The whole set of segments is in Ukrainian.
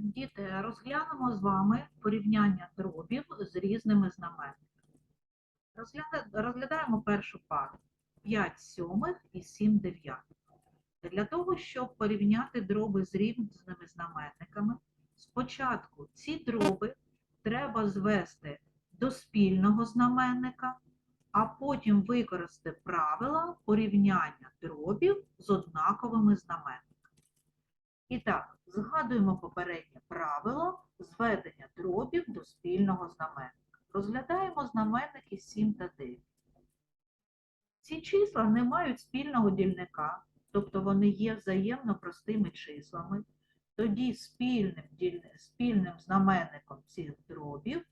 Діти, розглянемо з вами порівняння дробів з різними знаменниками. Розглядаємо першу пару 5 сьомих і 7 дев'ятих. Для того, щоб порівняти дроби з різними знаменниками, спочатку ці дроби треба звести до спільного знаменника, а потім використати правила порівняння дробів з однаковими знаменниками. І так, згадуємо попереднє правило зведення дробів до спільного знаменника. Розглядаємо знаменники 7 та 9. Ці числа не мають спільного дільника, тобто вони є взаємно простими числами. Тоді спільним, спільним знаменником цих дробів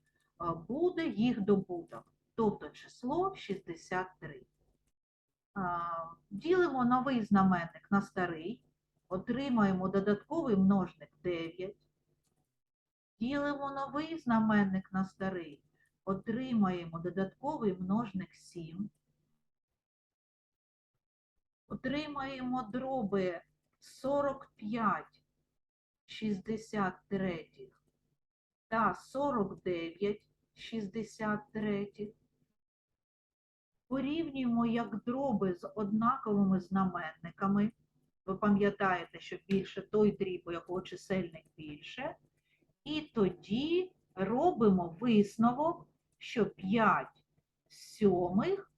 буде їх добуток, тобто число 63. Ділимо новий знаменник на старий, отримаємо додатковий множник 9. Ділимо новий знаменник на старий, отримаємо додатковий множник 7. Отримаємо дроби 45 63 та 49 63. Порівнюємо як дроби з однаковими знаменниками. Ви пам'ятаєте, що більше той дріб, у якого чисельник більше. І тоді робимо висновок, що 5 сьомих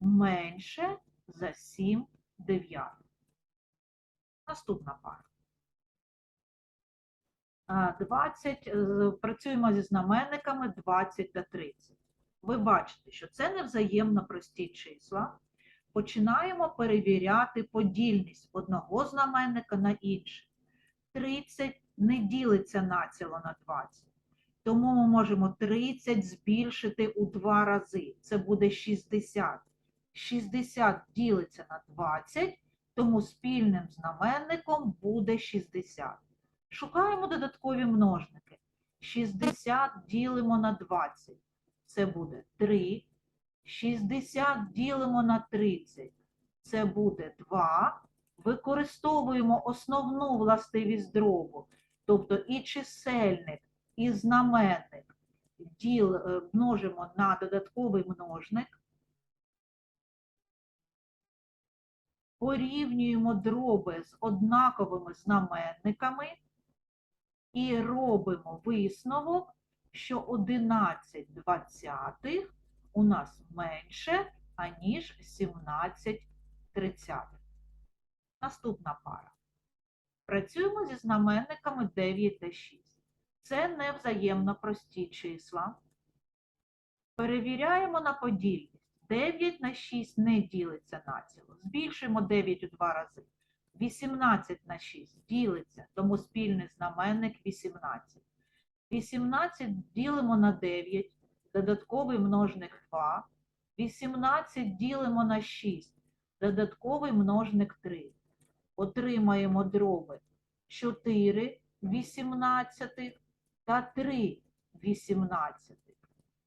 менше за 7 дев'ятих. Наступна пара. 20, е, працюємо зі знаменниками 20 та 30. Ви бачите, що це невзаємно прості числа. Починаємо перевіряти подільність одного знаменника на інший. 30 не ділиться націло на 20. Тому ми можемо 30 збільшити у два рази. Це буде 60. 60 ділиться на 20, тому спільним знаменником буде 60. Шукаємо додаткові множники. 60 ділимо на 20. Це буде 3. 60 ділимо на 30. Це буде 2. Використовуємо основну властивість дробу, тобто і чисельник, і знаменник діл, е, множимо на додатковий множник. Порівнюємо дроби з однаковими знаменниками і робимо висновок, що 11 двадцятих у нас менше, аніж 17 тридцятих. Наступна пара. Працюємо зі знаменниками 9 та 6. Це невзаємно прості числа. Перевіряємо на подільність. 9 на 6 не ділиться націло. Збільшуємо 9 у два рази. 18 на 6 ділиться, тому спільний знаменник 18. 18 ділимо на 9, додатковий множник 2. 18 ділимо на 6, додатковий множник 3. Отримаємо дроби 4 18 та 3 18.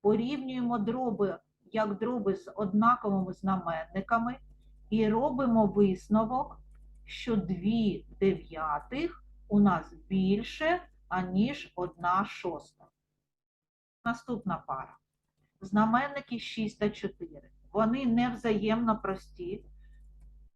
Порівнюємо дроби як дроби з однаковими знаменниками і робимо висновок, що 2 дев'ятих у нас більше, аніж 1 шоста. Наступна пара. Знаменники 6 та 4. Вони невзаємно прості.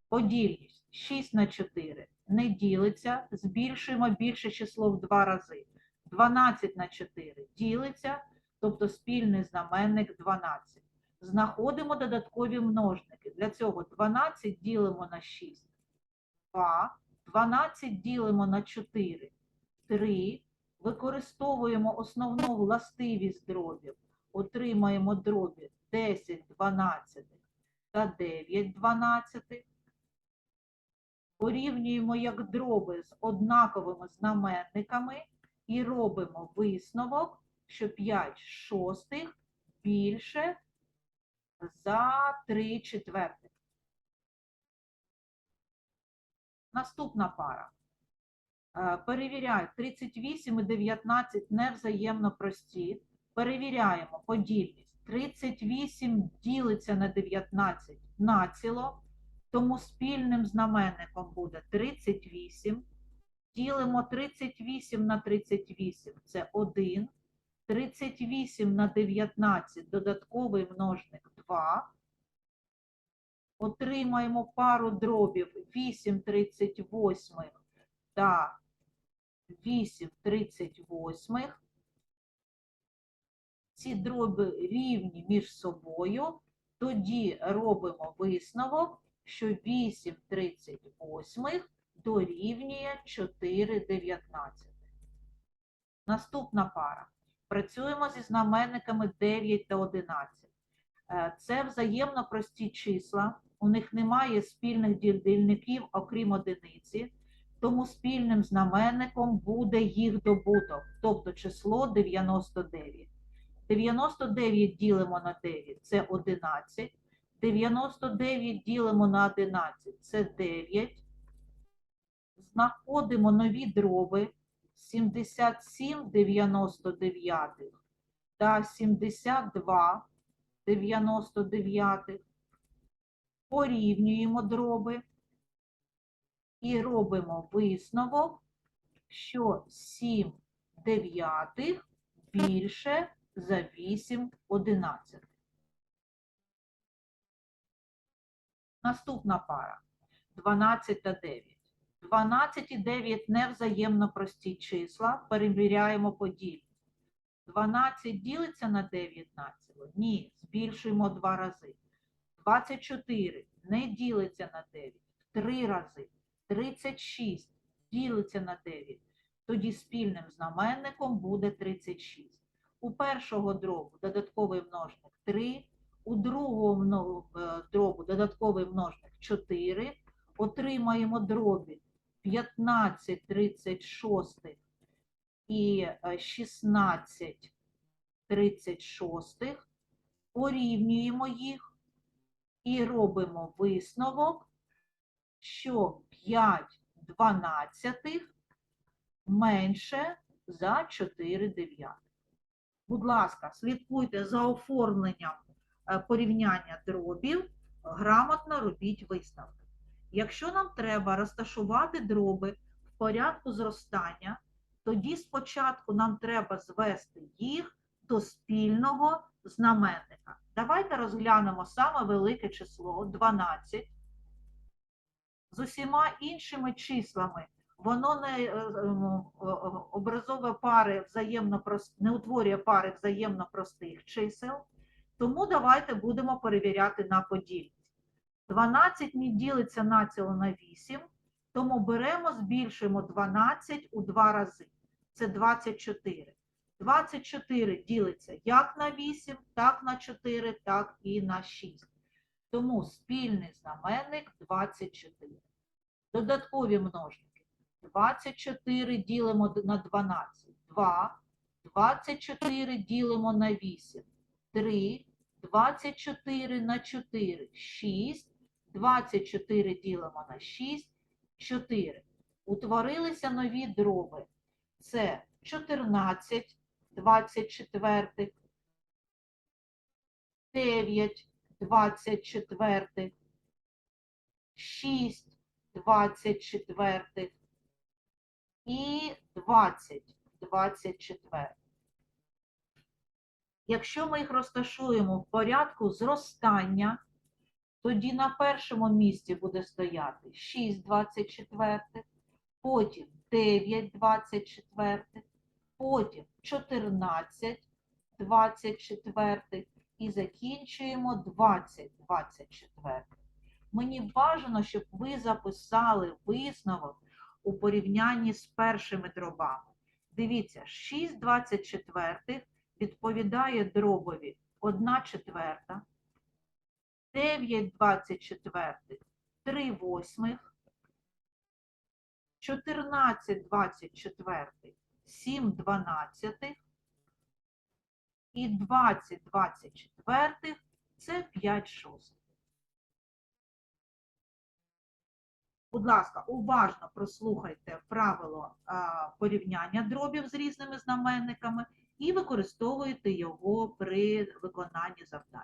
Подільність 6 на 4 не ділиться, збільшуємо більше число в два рази. 12 на 4 ділиться, тобто спільний знаменник 12. Знаходимо додаткові множники. Для цього 12 ділимо на 6, 2, 12 ділимо на 4, 3. Використовуємо основну властивість дробів. Отримаємо дробі 10 12 та 9 12. Порівнюємо як дроби з однаковими знаменниками і робимо висновок, що 5 шостих більше за 3 четвертих. Наступна пара. Е, Перевіряю, 38 і 19 невзаємно прості. Перевіряємо подільність. 38 ділиться на 19 націло, тому спільним знаменником буде 38. Ділимо 38 на 38 це 1. 38 на 19 додатковий множник 2. Отримаємо пару дробів 8 38 та 8 38. Ці дроби рівні між собою. Тоді робимо висновок, що 8 38 дорівнює 4 19. Наступна пара. Працюємо зі знаменниками 9 та 11. Е, Це взаємно прості числа. У них немає спільних дільників, окрім одиниці. Тому спільним знаменником буде їх добуток, тобто число 99. 99 ділимо на 9 це 11. 99 ділимо на 11 це 9. Знаходимо нові дроби 77 99 та 72 99. Порівнюємо дроби і робимо висновок, що 7 дев'ятих більше за 8 одинадцятих. Наступна пара 12 та 9. 12 і 9 невзаємно прості числа. Перевіряємо подібність. 12 ділиться на 19? Ні, збільшуємо два рази. 24 не ділиться на 9 в три рази. 36 ділиться на 9. Тоді спільним знаменником буде 36. У першого дробу додатковий множник 3, у другого е, дробу додатковий множник 4. Отримаємо дробі 15 36 і е, 16 36. Порівнюємо їх і робимо висновок, що 5 дванадцятих менше за 4 дев'ятих. Будь ласка, слідкуйте за оформленням е, порівняння дробів, грамотно робіть висновки. Якщо нам треба розташувати дроби в порядку зростання, тоді спочатку нам треба звести їх до спільного знаменника. Давайте розглянемо саме велике число 12 з усіма іншими числами. Воно не е, е, о- о- образовує пари взаємно не утворює пари взаємно простих чисел. Тому давайте будемо перевіряти на подільність. 12 не ділиться націло на 8, тому беремо, збільшуємо 12 у два рази. Це 24. 24 ділиться як на 8, так на 4, так і на 6. Тому спільний знаменник 24. Додаткові множники. 24 ділимо на 12. 2. 24 ділимо на 8. 3. 24 на 4. 6. 24 ділимо на 6. 4. Утворилися нові дроби. Це 14 24, 9 24, 6 24 і 20 24. Якщо ми їх розташуємо в порядку зростання, тоді на першому місці буде стояти 6 24, потім 9 24, потім 14 24 і закінчуємо 20 24. Мені бажано, щоб ви записали висновок у порівнянні з першими дробами. Дивіться, 6 24 відповідає дробові 1 четверта, 9 24 3 восьмих, 14 24 7 дванадцятих і 20 24 це 5 шостих. Будь ласка, уважно прослухайте правило порівняння дробів з різними знаменниками і використовуйте його при виконанні завдань.